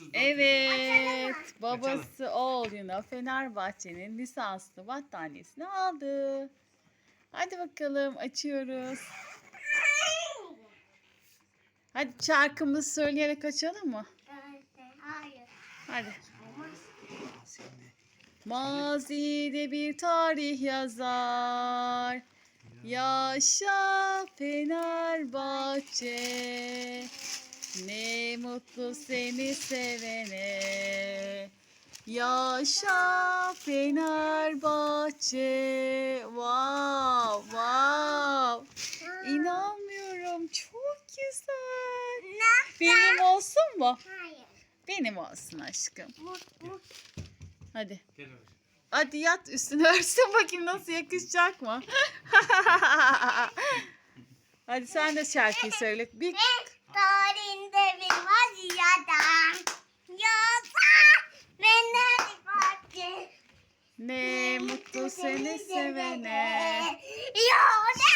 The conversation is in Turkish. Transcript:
34 Evet. Babası oğluna Fenerbahçe'nin lisanslı battaniyesini aldı. Hadi bakalım açıyoruz. Hadi şarkımızı söyleyerek açalım mı? Hayır. Hadi. Mazide bir tarih yazar. Yaşa Fenerbahçe. Ne mutlu seni sevene. Yaşa Fenerbahçe. Wow, wow. İnanmıyorum. Çok güzel. Benim olsun mu? Hayır. Benim olsun aşkım. Hadi. Hadi yat üstüne örtün bakayım nasıl yakışacak mı? Hadi sen de şarkıyı söyle bir vaziyada. Yoksa Fenerbahçe. Ne mutlu seni sevene. Yok.